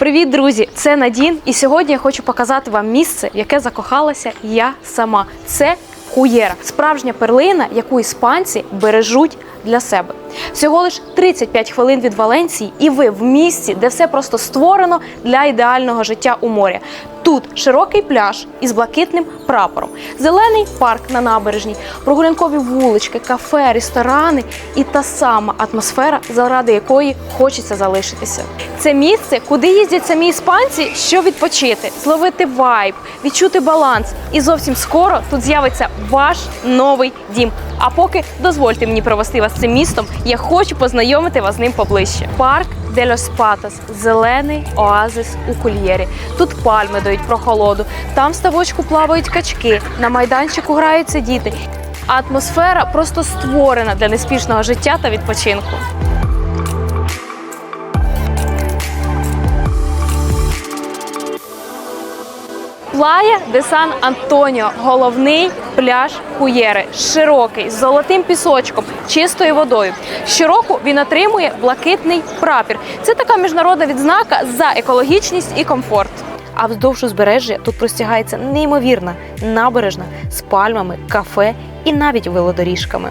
Привіт, друзі! Це Надін, і сьогодні я хочу показати вам місце, в яке закохалася я сама. Це Хуєра, справжня перлина, яку іспанці бережуть для себе. Всього лиш 35 хвилин від Валенції, і ви в місці, де все просто створено для ідеального життя у морі. Тут широкий пляж із блакитним прапором, зелений парк на набережній, прогулянкові вулички, кафе, ресторани і та сама атмосфера, заради якої хочеться залишитися. Це місце, куди їздять самі іспанці, щоб відпочити, зловити вайб, відчути баланс. І зовсім скоро тут з'явиться ваш новий дім. А поки дозвольте мені провести вас цим містом, я хочу познайомити вас з ним поближче. Парк де Лос Патас – зелений оазис у кольєрі. Тут пальми дають прохолоду, там ставочку плавають качки, на майданчику граються діти. Атмосфера просто створена для неспішного життя та відпочинку. Плая де Сан Антоніо головний пляж Хуєри, широкий, з золотим пісочком, чистою водою. Щороку він отримує блакитний прапір. Це така міжнародна відзнака за екологічність і комфорт. А вздовж узбережжя тут простягається неймовірна набережна з пальмами, кафе і навіть велодоріжками.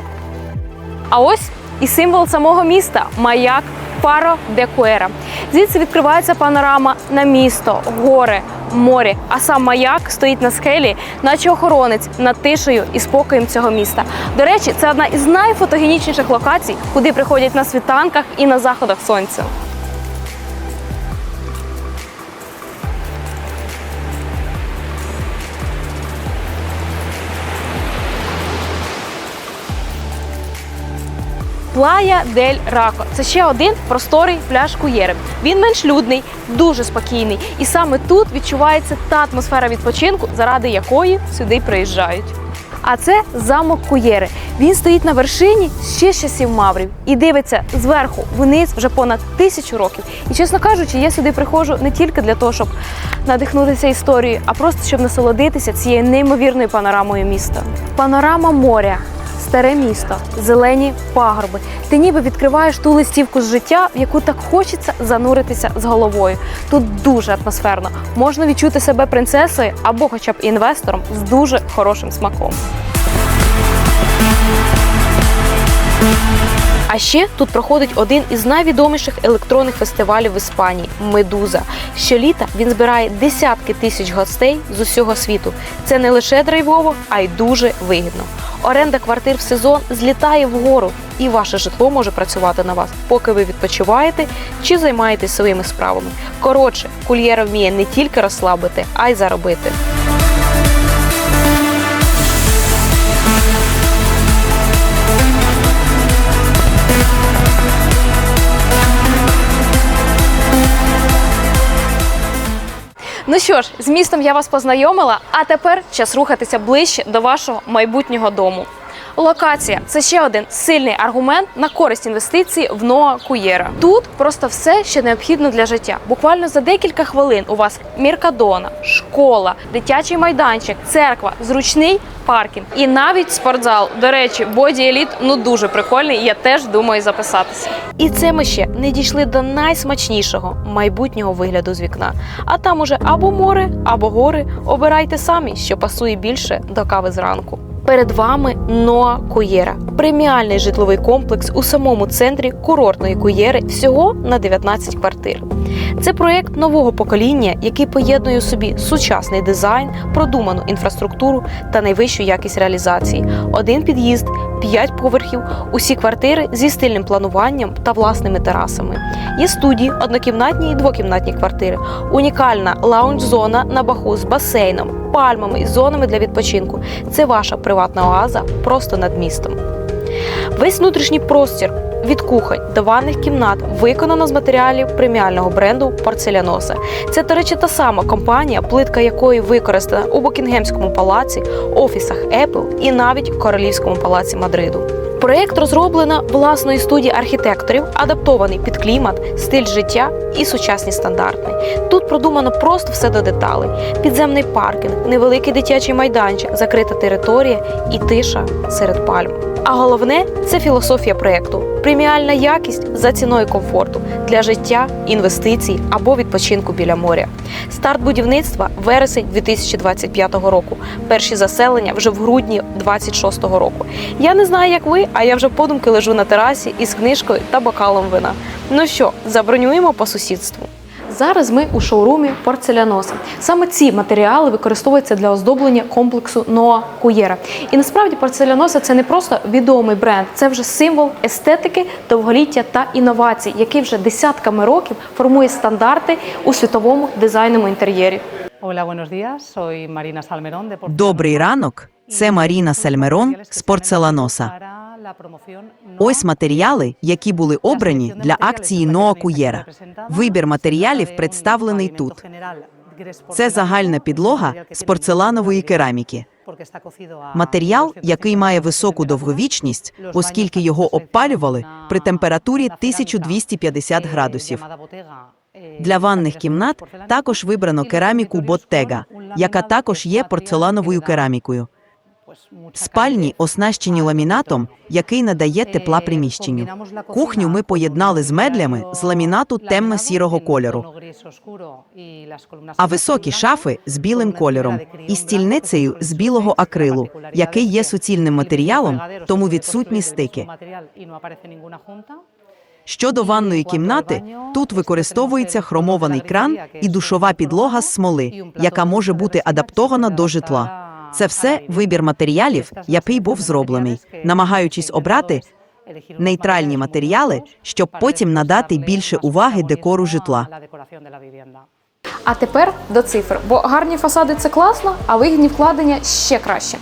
А ось і символ самого міста маяк Фаро де Куера. Звідси відкривається панорама на місто, гори, море. А сам маяк стоїть на скелі, наче охоронець над тишею і спокоєм цього міста. До речі, це одна із найфотогенічніших локацій, куди приходять на світанках і на заходах сонця. Плая дель Рако. Це ще один просторий пляж Куєри. Він менш людний, дуже спокійний. І саме тут відчувається та атмосфера відпочинку, заради якої сюди приїжджають. А це замок Куєри. Він стоїть на вершині ще з часів Маврів і дивиться зверху вниз вже понад тисячу років. І чесно кажучи, я сюди приходжу не тільки для того, щоб надихнутися історією, а просто щоб насолодитися цією неймовірною панорамою міста. Панорама моря. Старе місто, зелені пагорби. Ти ніби відкриваєш ту листівку з життя, в яку так хочеться зануритися з головою. Тут дуже атмосферно. Можна відчути себе принцесою або, хоча б інвестором з дуже хорошим смаком. А ще тут проходить один із найвідоміших електронних фестивалів в Іспанії Медуза. Щоліта він збирає десятки тисяч гостей з усього світу. Це не лише драйвово, а й дуже вигідно. Оренда квартир в сезон злітає вгору, і ваше житло може працювати на вас, поки ви відпочиваєте чи займаєтесь своїми справами. Коротше, кульєра вміє не тільки розслабити, а й заробити. Ну що ж, з містом я вас познайомила, а тепер час рухатися ближче до вашого майбутнього дому. Локація це ще один сильний аргумент на користь інвестицій в Ноа Куєра. Тут просто все, що необхідно для життя. Буквально за декілька хвилин у вас міркадона, школа, дитячий майданчик, церква, зручний паркінг і навіть спортзал. До речі, боді еліт ну дуже прикольний. Я теж думаю записатися. І це ми ще не дійшли до найсмачнішого майбутнього вигляду з вікна. А там уже або море, або гори. Обирайте самі, що пасує більше до кави зранку. Перед вами Ноа Куєра, преміальний житловий комплекс у самому центрі курортної куєри всього на 19 квартир. Це проєкт нового покоління, який поєднує собі сучасний дизайн, продуману інфраструктуру та найвищу якість реалізації. Один під'їзд, п'ять поверхів, усі квартири зі стильним плануванням та власними терасами. Є студії, однокімнатні і двокімнатні квартири, унікальна лаунж-зона на баху з басейном, пальмами і зонами для відпочинку. Це ваша приватна оаза просто над містом. Весь внутрішній простір від кухонь до ванних кімнат виконано з матеріалів преміального бренду Порцеляноса. Це, до речі, та сама компанія, плитка якої використана у Букінгемському палаці, офісах Apple і навіть Королівському палаці Мадриду. Проєкт розроблено власною студії архітекторів, адаптований під клімат, стиль життя і сучасні стандарти. Тут продумано просто все до деталей: підземний паркінг, невеликий дитячий майданчик, закрита територія і тиша серед пальм. А головне це філософія проєкту. Преміальна якість за ціною комфорту для життя, інвестицій або відпочинку біля моря. Старт будівництва вересень 2025 року. Перші заселення вже в грудні 2026 року. Я не знаю, як ви, а я вже подумки лежу на терасі із книжкою та бокалом вина. Ну що, забронюємо по сусідству. Зараз ми у шоурумі порцеляноса. Саме ці матеріали використовуються для оздоблення комплексу Ноа Куєра. І насправді порцеляноса це не просто відомий бренд, це вже символ естетики, довголіття та інновацій, який вже десятками років формує стандарти у світовому дизайному інтер'єрі. Добрий ранок. Це Маріна Сальмерон з порцеламноса. Ось матеріали, які були обрані для акції Ноа Куєра. Вибір матеріалів представлений тут. Це загальна підлога з порцеланової кераміки. Матеріал, який має високу довговічність, оскільки його обпалювали при температурі 1250 градусів. Для ванних кімнат також вибрано кераміку Боттега, яка також є порцелановою керамікою. Спальні оснащені ламінатом, який надає тепла приміщенню. Кухню ми поєднали з медлями з ламінату темно-сірого кольору, а високі шафи з білим кольором і стільницею з білого акрилу, який є суцільним матеріалом, тому відсутні стики. Щодо ванної кімнати, тут використовується хромований кран і душова підлога з смоли, яка може бути адаптована до житла. Це все вибір матеріалів, який був зроблений, намагаючись обрати нейтральні матеріали, щоб потім надати більше уваги декору житла. А тепер до цифр, бо гарні фасади це класно, а вигідні вкладення ще краще.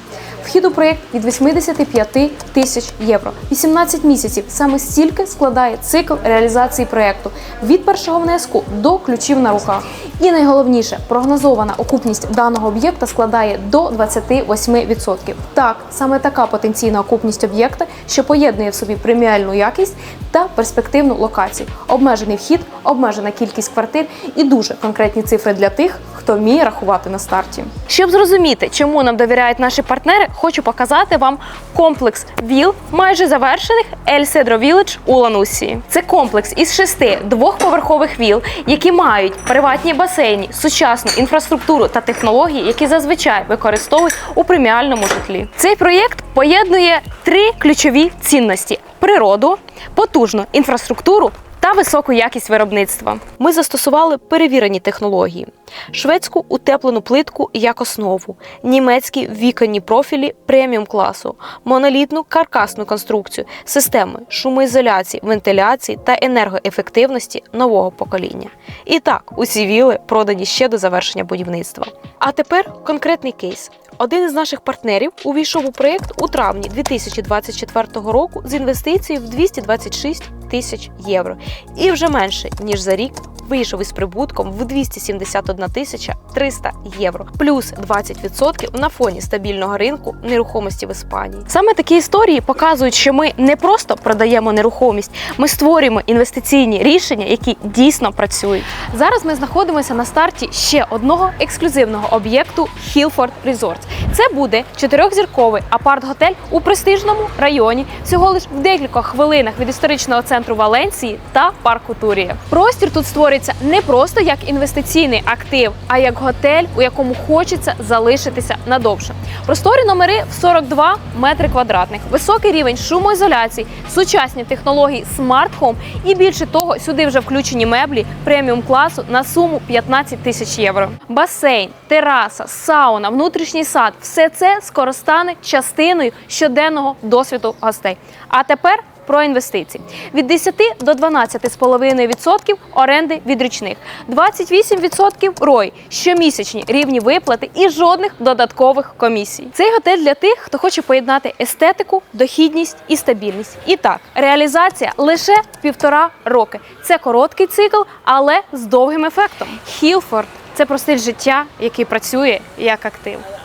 Вхід у проєкт від 85 тисяч євро. 18 місяців саме стільки складає цикл реалізації проєкту від першого внеску до ключів на руках. І найголовніше, прогнозована окупність даного об'єкта складає до 28%. Так, саме така потенційна окупність об'єкта, що поєднує в собі преміальну якість та перспективну локацію, обмежений вхід, обмежена кількість квартир і дуже конкретні цифри для тих, хто вміє рахувати на старті. Щоб зрозуміти, чому нам довіряють наші партнери, хочу показати вам комплекс віл, майже завершених El Cedro Village у Ланусії. Це комплекс із шести двохповерхових віл, які мають приватні басейні, сучасну інфраструктуру та технології, які зазвичай використовують у преміальному житлі. Цей проєкт поєднує три ключові цінності: природу, потужну інфраструктуру та високу якість виробництва. Ми застосували перевірені технології: шведську утеплену плитку як основу, німецькі віконні профілі преміум класу, монолітну каркасну конструкцію, системи шумоізоляції, вентиляції та енергоефективності нового покоління. І так, усі віли продані ще до завершення будівництва. А тепер конкретний кейс. Один із наших партнерів увійшов у проєкт у травні 2024 року з інвестицією в 226 тисяч євро і вже менше ніж за рік. Вийшов із прибутком в 271 тисяча 300 євро, плюс 20% на фоні стабільного ринку нерухомості в Іспанії. Саме такі історії показують, що ми не просто продаємо нерухомість, ми створюємо інвестиційні рішення, які дійсно працюють. Зараз ми знаходимося на старті ще одного ексклюзивного об'єкту Hillford Resorts. Це буде чотирьохзірковий апарт-готель у престижному районі, всього лиш в декількох хвилинах від історичного центру Валенції та парку Турія. Простір тут створюється не просто як інвестиційний актив, а як готель, у якому хочеться залишитися надовше. Просторі номери в 42 метри квадратних, високий рівень шумоізоляції, сучасні технології Smart Home і більше того, сюди вже включені меблі преміум класу на суму 15 тисяч євро. Басейн, тераса, сауна, внутрішній сад все це скоро стане частиною щоденного досвіду гостей. А тепер про інвестиції від 10 до 12,5% оренди від річних, 28% рой, щомісячні рівні виплати і жодних додаткових комісій. Цей готель для тих, хто хоче поєднати естетику, дохідність і стабільність. І так, реалізація лише півтора роки. Це короткий цикл, але з довгим ефектом. Хілфорд це про стиль життя, який працює як актив.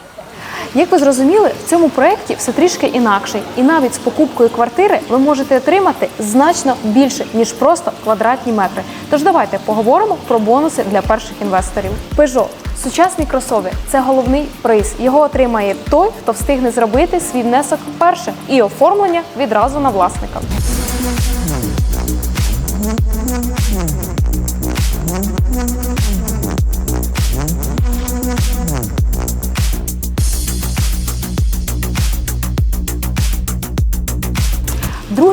Як ви зрозуміли, в цьому проєкті все трішки інакше, і навіть з покупкою квартири ви можете отримати значно більше ніж просто квадратні метри. Тож давайте поговоримо про бонуси для перших інвесторів. Peugeot Сучасний кросовер це головний приз. Його отримає той, хто встигне зробити свій внесок перше і оформлення відразу на власника.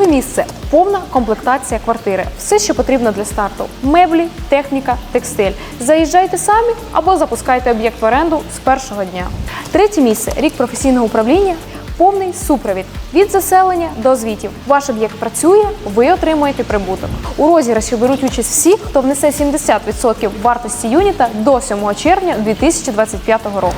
Місце повна комплектація квартири. Все, що потрібно для старту: меблі, техніка, текстиль. Заїжджайте самі або запускайте об'єкт в оренду з першого дня. Третє місце рік професійного управління. Повний супровід від заселення до звітів. Ваш об'єкт працює, ви отримуєте прибуток. У розіграші беруть участь всі, хто внесе 70% вартості юніта до 7 червня 2025 року.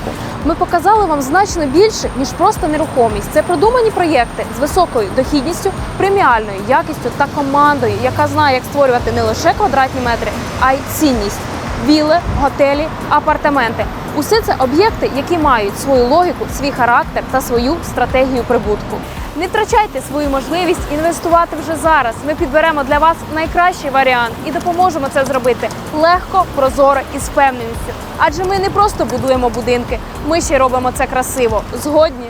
Ми показали вам значно більше ніж просто нерухомість. Це продумані проєкти з високою дохідністю, преміальною якістю та командою, яка знає, як створювати не лише квадратні метри, а й цінність. Віли, готелі, апартаменти. Усе це об'єкти, які мають свою логіку, свій характер та свою стратегію прибутку. Не втрачайте свою можливість інвестувати вже зараз. Ми підберемо для вас найкращий варіант і допоможемо це зробити легко, прозоро і з впевненістю. Адже ми не просто будуємо будинки, ми ще робимо це красиво. Згодні.